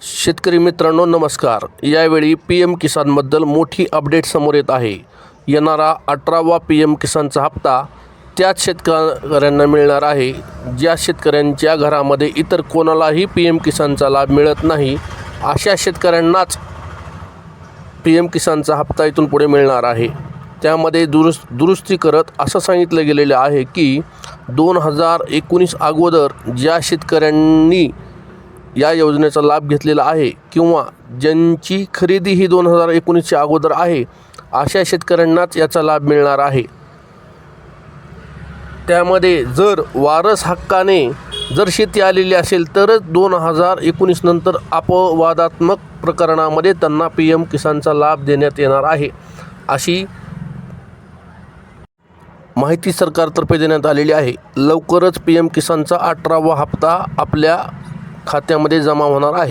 शेतकरी मित्रांनो नमस्कार. यावेळी पी एम किसानबद्दल मोठी अपडेट समोर येत आहे. येणारा अठरावा पी एम किसानचा हप्ता त्याच शेतकऱ्यांना मिळणार आहे. ज्या शेतकऱ्यांच्या घरामध्ये इतर कोणालाही पी एम किसानचा लाभ मिळत नाही अशा शेतकऱ्यांनाच पी एम किसानचा हप्ता इथून पुढे मिळणार आहे. त्यामध्ये दुरुस्त दुरुस्ती करत असं सांगितलं गेलेलं आहे की दोन हजार एकोणीस अगोदर ज्या शेतकऱ्यांनी या योजनेचा लाभ घेतलेला आहे किंवा ज्यांची खरेदी ही दोन हजार एकोणीसच्या अगोदर आहे अशा शेतकऱ्यांनाच याचा लाभ मिळणार आहे. त्यामध्ये जर वारस हक्काने जर शेती आलेली असेल तरच दोन हजार एकोणीस नंतर अपवादात्मक प्रकरणामध्ये त्यांना पी एम किसानचा लाभ देण्यात येणार आहे. अशी माहिती सरकारतर्फे देण्यात आलेली आहे. लवकरच पी एम किसानचा अठरावा हप्ता आपल्या खात्यामध्ये जमा होणार आहे.